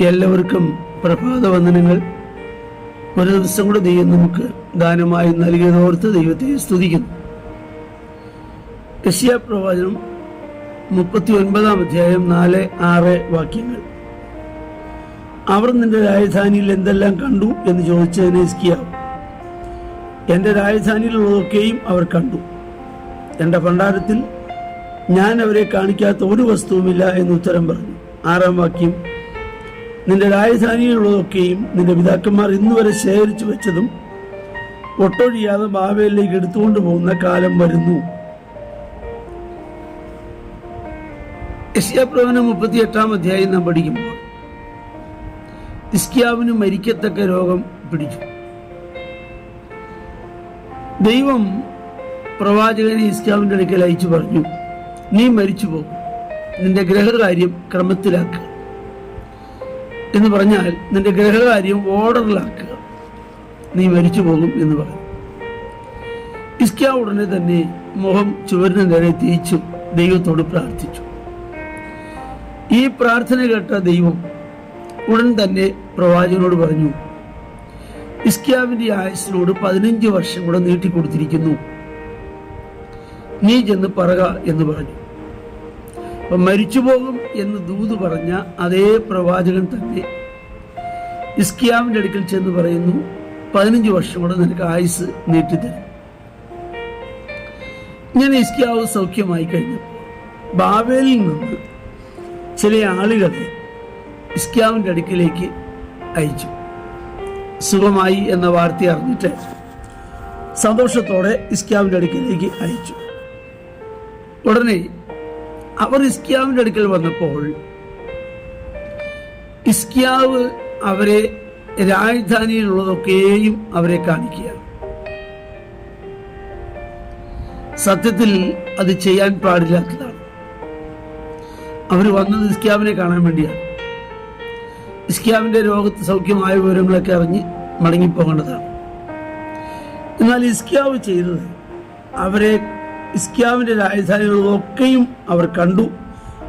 എല്ലാവർക്കും പ്രഭാത വന്ദനങ്ങൾ ഒരു ദിവസം കൂടെ ദൈവം നമുക്ക് ദാനമായി നൽകിയതോർത്ത് ദൈവത്തെ സ്തുതിക്കുന്നു. യശ്യ പ്രവാചനം മുപ്പത്തി ഒൻപതാം അധ്യായം നാല് ആറ് വാക്യങ്ങൾ. അവർ നിന്റെ രാജധാനിയിൽ എന്തെല്ലാം കണ്ടു എന്ന് ചോദിച്ചതിന് സ്കിയാവും എന്റെ രാജധാനിയിലുള്ളതൊക്കെയും അവർ കണ്ടു. എന്റെ ഭണ്ഡാരത്തിൽ ഞാൻ അവരെ കാണിക്കാത്ത ഒരു വസ്തുവുമില്ല എന്ന് ഉത്തരം പറഞ്ഞു. ആറാം വാക്യം നിന്റെ രാജധാനിയിലുള്ളതൊക്കെയും നിന്റെ പിതാക്കന്മാർ ഇന്ന് വരെ ശേഖരിച്ചു വെച്ചതും ഒട്ടൊഴിയാതെ ബാബയിലേക്ക് എടുത്തുകൊണ്ട് പോകുന്ന കാലം വരുന്നു. യശ്യാപ്രവനം മുപ്പത്തി എട്ടാം അധ്യായം നാം പഠിക്കുമ്പോൾ ഇസ്കിയാവിന് മരിക്കത്തക്ക രോഗം പിടിച്ചു. ദൈവം പ്രവാചകനെ ഇസ്കിയാവിന്റെ അടുക്കൽ അയച്ചു പറഞ്ഞു നീ മരിച്ചു പോകും നിന്റെ ഗ്രഹകാര്യം ക്രമത്തിലാക്കുക എന്ന് പറഞ്ഞാൽ നിന്റെ ഗ്രഹകാര്യം ഓർഡറിലാക്കുക നീ മരിച്ചു പോകും എന്ന് പറഞ്ഞു. ഇസ്ക ഉടനെ തന്നെ മുഖം ചുവരിന് നേരെ തിരിച്ചു ദൈവത്തോട് പ്രാർത്ഥിച്ചു. ഈ പ്രാർത്ഥന കേട്ട ദൈവം ഉടൻ തന്നെ പ്രവാചകനോട് പറഞ്ഞു ഇസ്കിയാവിന്റെ ആയുസിനോട് പതിനഞ്ച് വർഷം കൂടെ നീട്ടിക്കൊടുത്തിരിക്കുന്നു. നീ ചെന്ന് പറക എന്ന് പറഞ്ഞു. അപ്പൊ മരിച്ചുപോകും എന്ന് ദൂത് പറഞ്ഞ അതേ പ്രവാചകൻ തന്നെ. ഇസ്കിയാമിന്റെ അടുക്കൽ ചെന്ന് പറയുന്നു പതിനഞ്ച് വർഷം കൂടെ നിനക്ക് ആയുസ് നീട്ടിത്തരും. ഇങ്ങനെ ഇസ്കിയാവ് സൗഖ്യമായി കഴിഞ്ഞു ബാബേലിൽ നിന്ന് ചില ആളുകളെ ഇസ്കിയാവിന്റെ അടുക്കിലേക്ക് അയച്ചു. സുഖമായി എന്ന വാർത്ത അറിഞ്ഞിട്ട് സന്തോഷത്തോടെ ഇസ്കിയാവിന്റെ അടുക്കിലേക്ക് അയച്ചു. ഉടനെ അവർ ഇസ്കിയാവിന്റെ അടുക്കൽ വന്നപ്പോൾ ഇസ്കിയാവ് അവരെ രാജധാനിയിലുള്ളതൊക്കെയും അവരെ കാണിക്കുക സത്യത്തിൽ അത് ചെയ്യാൻ പാടില്ലാത്തതാണ്. അവർ വന്നത് ഇസ്കിയാവിനെ കാണാൻ വേണ്ടിയാണ്. ഇസ്കിയാവിന്റെ രോഗത്ത് സൗഖ്യമായ വിവരങ്ങളൊക്കെ അറിഞ്ഞ് മടങ്ങിപ്പോകേണ്ടതാണ്. എന്നാൽ ഇസ്കിയാവ് ചെയ്തത് അവരെ ഇസ്കിയാവിന്റെ രാജധാനികളൊക്കെയും അവർ കണ്ടു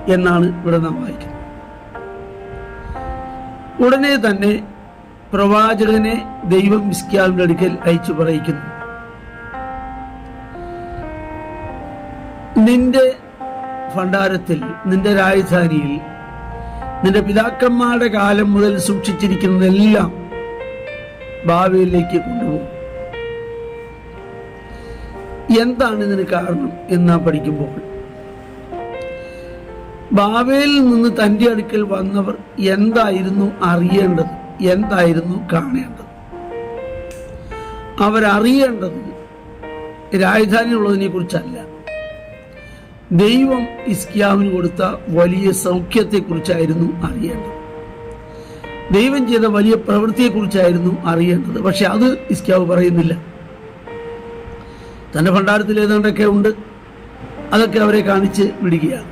എന്നാണ് ഇവിടെ നാം വായിക്കുന്നത്. ഉടനെ തന്നെ പ്രവാചകനെ ദൈവം ഇസ്കിയാവിന്റെ അടുക്കൽ അയച്ചു പറയിക്കുന്നു. നിന്റെ ഭണ്ഡാരത്തിൽ നിന്റെ രാജധാനിയിൽ നിന്റെ പിതാക്കന്മാരുടെ കാലം മുതൽ സൂക്ഷിച്ചിരിക്കുന്നതെല്ലാം ഭാവിയിലേക്ക് കൊണ്ടുപോകും. എന്താണ് ഇതിന് കാരണം എന്നാ പഠിക്കുമ്പോൾ? ബാബയിൽ നിന്ന് തന്റെ അടുക്കൽ വന്നവർ എന്തായിരുന്നു അറിയേണ്ടത്? എന്തായിരുന്നു കാണേണ്ടത്? അവരറിയേണ്ടത് രാജധാനിയുള്ളതിനെ കുറിച്ചല്ല ദൈവം ഇസ്കിയാവിന് കൊടുത്ത വലിയ സൗഖ്യത്തെക്കുറിച്ചായിരുന്നു അറിയേണ്ടത്. ദൈവം ചെയ്ത വലിയ പ്രവൃത്തിയെക്കുറിച്ചായിരുന്നു അറിയേണ്ടത്. പക്ഷെ അത് ഇസ്കിയാവ് പറയുന്നില്ല. തന്റെ ഭണ്ഡാരത്തിൽ ഏതാണ്ടൊക്കെ ഉണ്ട് അതൊക്കെ അവരെ കാണിച്ച് വിടുകയാണ്.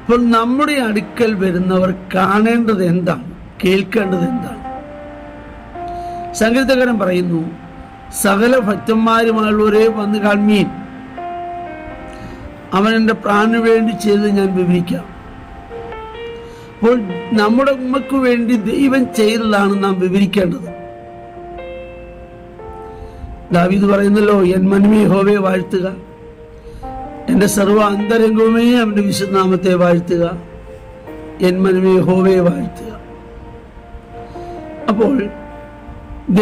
അപ്പോൾ നമ്മുടെ അടുക്കൽ വരുന്നവർ കാണേണ്ടത് എന്താണ്? കേൾക്കേണ്ടത് എന്താണ്? സംഗീതകരൻ പറയുന്നു സകല ഭക്തന്മാരുമായുള്ളവരെ വന്ന് കാൺമീൻ. അവൻ എന്റെ പ്രാണിന് വേണ്ടി ചെയ്ത് ഞാൻ വിവരിക്കാം. അപ്പോൾ നമ്മുടെ ഉമ്മക്ക് വേണ്ടി ദൈവം ചെയ്തതാണ് നാം വിവരിക്കേണ്ടത്. ദാവീദ് പറയുന്നല്ലോ എൻ മനുമേ ഹോവയെ വാഴ്ത്തുക. എന്റെ സർവ അന്തരംഗവുമേ അവന്റെ വിശുദ്ധനാമത്തെ വാഴ്ത്തുക. എൻ മനുമേ ഹോവയെ വാഴ്ത്തുക. അപ്പോൾ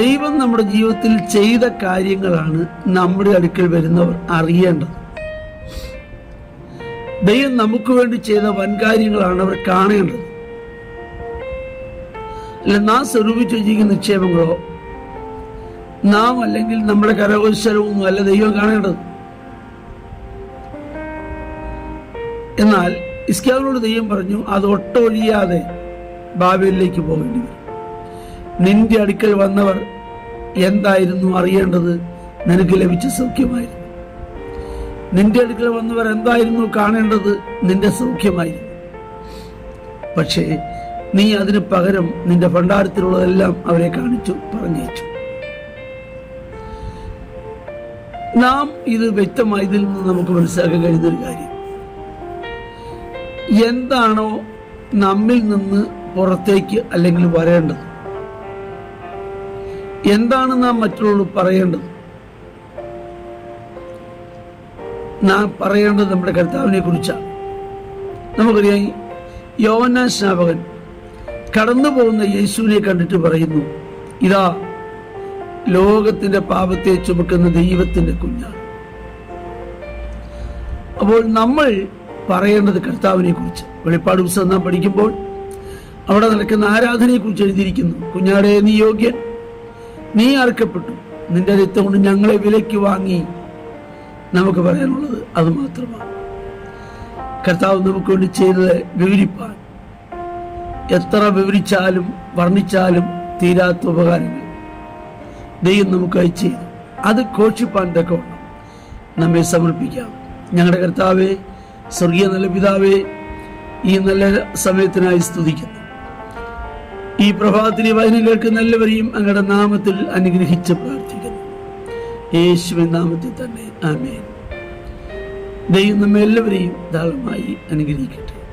ദൈവം നമ്മുടെ ജീവിതത്തിൽ ചെയ്ത കാര്യങ്ങളാണ് നമ്മുടെ അടുക്കൽ വരുന്നവർ അറിയേണ്ടത്. ദൈവം നമുക്ക് വേണ്ടി ചെയ്ത വൻകാര്യങ്ങളാണ് അവർ കാണേണ്ടത്. അല്ല നാം സ്വരൂപിച്ചു ജീവിക്കുന്ന നിക്ഷേപങ്ങളോ നാം അല്ലെങ്കിൽ നമ്മുടെ കരകൗശലവും അല്ല ദൈവം കാണേണ്ടത്. എന്നാൽ ഇസ്കാവിനോട് ദൈവം പറഞ്ഞു അത് ഒട്ടൊഴിയാതെ ബാബയിലേക്ക് പോകേണ്ടി വരും. നിന്റെ അടുക്കൽ വന്നവർ എന്തായിരുന്നു അറിയേണ്ടത്? നിനക്ക് ലഭിച്ച സൗഖ്യമായിരുന്നു. നിന്റെ അടുക്കൽ വന്നവർ എന്തായിരുന്നു കാണേണ്ടത്? നിന്റെ സൗഖ്യമായിരുന്നു. പക്ഷേ നീ അതിന് പകരം നിന്റെ ഭണ്ഡാരത്തിലുള്ളതെല്ലാം അവരെ കാണിച്ചു പറഞ്ഞയച്ചു. നാം ഇത് വ്യക്തമായി ഇതിൽ നിന്ന് നമുക്ക് മനസ്സിലാക്കാൻ കഴിയുന്ന ഒരു കാര്യം. എന്താണോ നമ്മിൽ നിന്ന് പുറത്തേക്ക് അല്ലെങ്കിൽ വരേണ്ടത്? എന്താണ് നാം മറ്റുള്ളവർ പറയേണ്ടത്? നാം പറയേണ്ടത് നമ്മുടെ കർത്താവിനെ കുറിച്ചാണ്. നമുക്കറിയാം യോവന സ്നാപകൻ കടന്നു പോകുന്ന യേശുവിനെ കണ്ടിട്ട് പറയുന്നു ഇതാ ലോകത്തിന്റെ പാപത്തെ ചുമക്കുന്ന ദൈവത്തിന്റെ കുഞ്ഞാണ്. അപ്പോൾ നമ്മൾ പറയേണ്ടത് കർത്താവിനെ കുറിച്ച് വെളിപ്പാട് പുസ്തകം നാം പഠിക്കുമ്പോൾ അവിടെ നടക്കുന്ന ആരാധനയെ കുറിച്ച് എഴുതിയിരിക്കുന്നു. കുഞ്ഞാടെ നീ യോഗ്യൻ. നീ അർക്കപ്പെട്ടു നിന്റെ രക്തം കൊണ്ട് ഞങ്ങളെ വിലയ്ക്ക് വാങ്ങി. നമുക്ക് പറയാനുള്ളത് അത് മാത്രമാണ്. കർത്താവ് നമുക്ക് വേണ്ടി ചെയ്തത് വിവരിപ്പാൻ. എത്ര വിവരിച്ചാലും വർണിച്ചാലും തീരാത്ത ഉപകാരങ്ങൾ. ദൈവം നമുക്കായി ചെയ്തു അത് കോഷിപ്പാൻ തക്കവണ്ണം നമ്മെ സമർപ്പിക്കാം. ഞങ്ങളുടെ കർത്താവെ സ്വർഗീയ നല്ല പിതാവെ ഈ നല്ല സമയത്തിനായി സ്തുതിക്കുന്നു. ഈ പ്രഭാതത്തിലെ കേൾക്കുന്ന എല്ലാവരെയും അങ്ങയുടെ നാമത്തിൽ അനുഗ്രഹിച്ച് പ്രാർത്ഥിക്കുന്നു. യേശുവിൻ നാമത്തിൽ തന്നെ ആമേൻ. ദൈവം നമ്മെ എല്ലാവരെയും ധാരാളമായി അനുഗ്രഹിക്കട്ടെ.